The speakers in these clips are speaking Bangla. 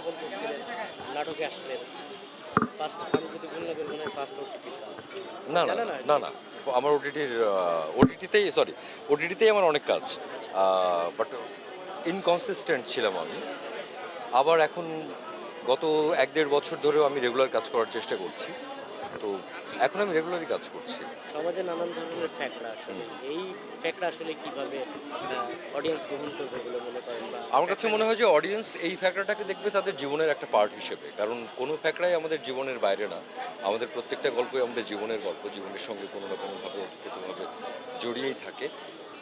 বিজ্ঞাপন করছিলেন নাটকে আসলেন। ফার্স্ট আমি যদি ভুল না করি ফার্স্ট ওটিটি না না না? না না। আমার ওটিটির ওটিটিতেই সরি ওটিটিতেই আমার অনেক কাজ। বাট ইনকনসিস্টেন্ট ছিলাম আমি। আবার এখন গত এক দেড় বছর ধরেও আমি রেগুলার কাজ করার চেষ্টা করছি। তো এখন আমি রেগুলারই কাজ করছি। সমাজে নানান ধরনের ফ্যাক্টরা আসলে। এই ফ্যাক্টরা আসলে কীভাবে অডিয়েন্স গ্রহণ করবে বলে মনে করেন বা আমার কাছে মনে হয় যে অডিয়েন্স এই ফ্যাক্টরটাকে দেখবে তাদের জীবনের একটা পার্ট হিসেবে। কারণ কোনো ফ্যাক্টরাই আমাদের জীবনের বাইরে না। আমাদের প্রত্যেকটা গল্পই আমাদের জীবনের গল্প। জীবনের সঙ্গে কোনো না কোনোভাবে অতপ্রতভাবে জড়িয়েই থাকে।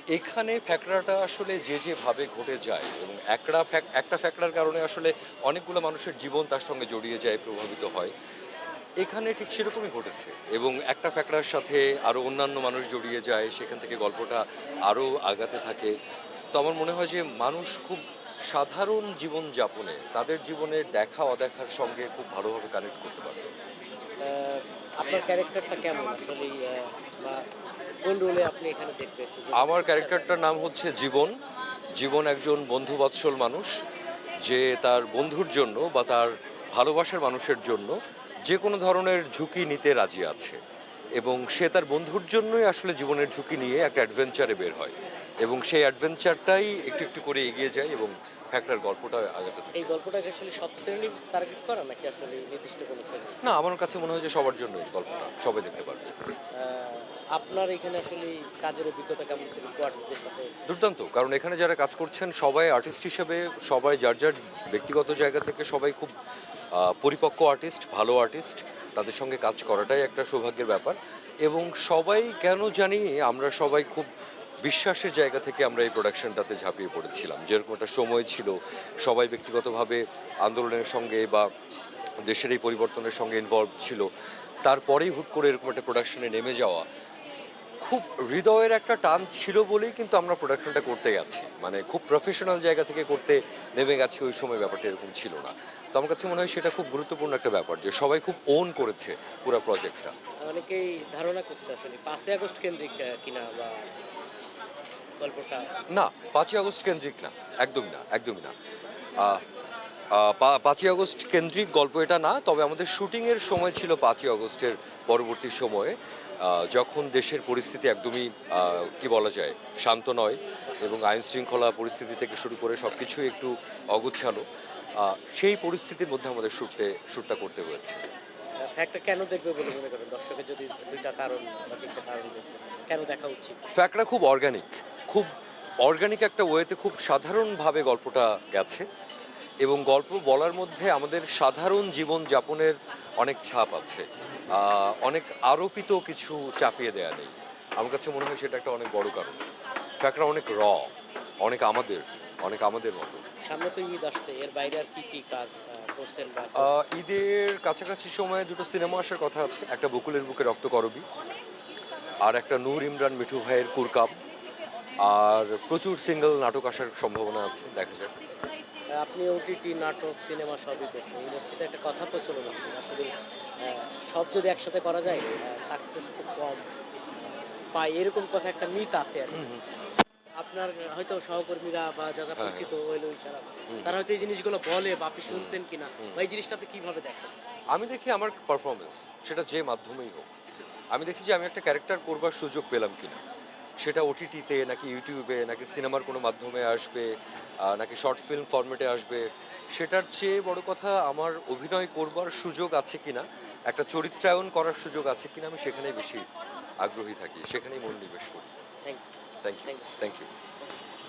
এখানে ফ্যাক্টরাটা আসলে যে যেভাবে ঘটে যায় এবং একটা ফ্যাক- একটা ফ্যাক্টরার কারণে আসলে অনেকগুলো মানুষের জীবন তার সঙ্গে জড়িয়ে যায় প্রভাবিত হয়। এখানে ঠিক সেরকমই ঘটেছে এবং একটা ফ্যাক্টরের সাথে আরও অন্যান্য মানুষ জড়িয়ে যায় সেখান থেকে গল্পটা আরও আগাতে থাকে। তো আমার মনে হয় যে মানুষ খুব সাধারণ জীবন যাপনে তাদের জীবনে দেখা অদেখার সঙ্গে খুব ভালোভাবে কানেক্ট করতে পারে আপনার ক্যারেক্টারটা কেমন আসলে বা কোন রোলে আপনি এখানে দেখবেন আমার ক্যারেক্টারটার নাম হচ্ছে জীবন। জীবন একজন বন্ধুবৎসল মানুষ যে তার বন্ধুর জন্য বা তার ভালোবাসার মানুষের জন্য যে কোনো ধরনের ঝুঁকি নিতে রাজি আছে। এবং সে তার বন্ধুর জন্যই আসলে জীবনের ঝুঁকি নিয়ে একটা অ্যাডভেঞ্চারে বের হয়। এবং সেই অ্যাডভেঞ্চারটাই একটু একটু করে এগিয়ে যায় এবং ফ্যাক্টর গল্পটা আগাতে এই গল্পটাকে আসলে সব শ্রেণির টার্গেট করা নাকি আসলে নির্দিষ্ট কোনো শ্রেণি না আমার কাছে মনে হয় যে সবার জন্য এই গল্পটা সবাই দেখতে পারবে। আপনার এখানে আসলে কাজের অভিজ্ঞতা কেমন ছিল? কোয়ার্টিসদের সাথে দুর্দান্ত কারণ এখানে যারা কাজ করছেন সবাই আর্টিস্ট হিসেবে সবাই যার যার ব্যক্তিগত জায়গা থেকে সবাই খুব পরিপক্ক আর্টিস্ট ভালো আর্টিস্ট তাদের সঙ্গে কাজ করাটাই একটা সৌভাগ্যের ব্যাপার। এবং সবাই কেন জানি আমরা সবাই খুব বিশ্বাসের জায়গা থেকে আমরা এই প্রোডাকশনটাতে ঝাঁপিয়ে পড়েছিলাম। যেরকম একটা সময় ছিল, সবাই ব্যক্তিগতভাবে আন্দোলনের সঙ্গে বা দেশের এই পরিবর্তনের সঙ্গে ইনভলভ ছিল। তারপরেই হুট করে এরকম একটা প্রোডাকশনে নেমে যাওয়া, খুব হৃদয়ের একটা টান ছিল বলেই কিন্তু আমরা প্রোডাকশনটা করতে গেছি। মানে খুব প্রফেশনাল জায়গা থেকে করতে নেমে গেছি, ওই সময় ব্যাপারটা এরকম ছিল না। তো আমার কাছে মনে হয় সেটা খুব গুরুত্বপূর্ণ একটা ব্যাপার যে সবাই খুব ওন করেছে পুরো প্রজেক্টটা অনেকেই ধারণা করছে আসলে পাঁচই আগস্ট কেন্দ্রিক কিনা বা গল্পটা? না পাঁচই আগস্ট কেন্দ্রিক না একদমই না একদমই না। পাঁচই আগস্ট কেন্দ্রিক গল্প এটা না তবে আমাদের শুটিংয়ের সময় ছিল পাঁচই আগস্টের পরবর্তী সময়ে। যখন দেশের পরিস্থিতি একদমই কি বলা যায় শান্ত নয় এবং আইন শৃঙ্খলা পরিস্থিতি থেকে শুরু করে সব কিছুই একটু অগুছালো সেই পরিস্থিতির মধ্যে আমাদের শ্যুটে শ্যুটটা করতে হয়েছে। ফ্যাক্টটা কেন দেখবে বলে মনে করেন? দর্শকের যদি দুইটা কারণ বা তিনটা কারণ কেন দেখা উচিত? ফ্যাক্টরা খুব অর্গানিক খুব অর্গানিক একটা ওয়েতে খুব সাধারণভাবে গল্পটা গেছে এবং গল্প বলার মধ্যে আমাদের সাধারণ জীবন যাপনের অনেক ছাপ আছে। অনেক আরোপিত কিছু চাপিয়ে দেয়া নেই। আমার কাছে মনে হয় সেটা একটা অনেক বড় কারণ। ফ্যাক্টরা অনেক র অনেক আমাদের অনেক আমাদের মতো। সামনে তো ঈদ আসছে এর বাইরে আর কি কি কাজ করছেন ঈদের কাছাকাছি সময়ে দুটো সিনেমা আসার কথা আছে একটা বকুলের বুকে রক্ত করবি আর একটা নূর ইমরান মিঠু ভাইয়ের কুরকাব আর প্রচুর সিঙ্গেল নাটক আসার সম্ভাবনা আছে দেখা যাক। আপনি ওটিটি নাটক সিনেমা সবই করছেন। ইন্ডাস্ট্রিতে একটা কথা প্রচলন আছে। আসলে সব যদি একসাথে করা যায় সাকসেস খুব কম। পাই এরকম কথা একটা মিথ আছে আর আপনার হয়তো সহকর্মীরা বা যারা হ্যাঁ, পরিচিত হইল ইশারা তারা হয়তো এই জিনিসগুলো বলে বা আপনি শুনছেন কিনা। বা এই জিনিসটা আপনি কীভাবে দেখেন? আমি দেখি আমার পারফরমেন্স সেটা যে মাধ্যমেই হোক। আমি দেখি যে আমি একটা ক্যারেক্টার করবার সুযোগ পেলাম কিনা। সেটা ওটিটিতে নাকি ইউটিউবে নাকি সিনেমার কোনো মাধ্যমে আসবে নাকি শর্ট ফিল্ম ফর্মেটে আসবে সেটার চেয়ে বড় কথা আমার অভিনয় করবার সুযোগ আছে কিনা একটা চরিত্রায়ন করার সুযোগ আছে কি না আমি সেখানেই বেশি আগ্রহী থাকি সেখানেই মনোনিবেশ করি। Thank thank you thank you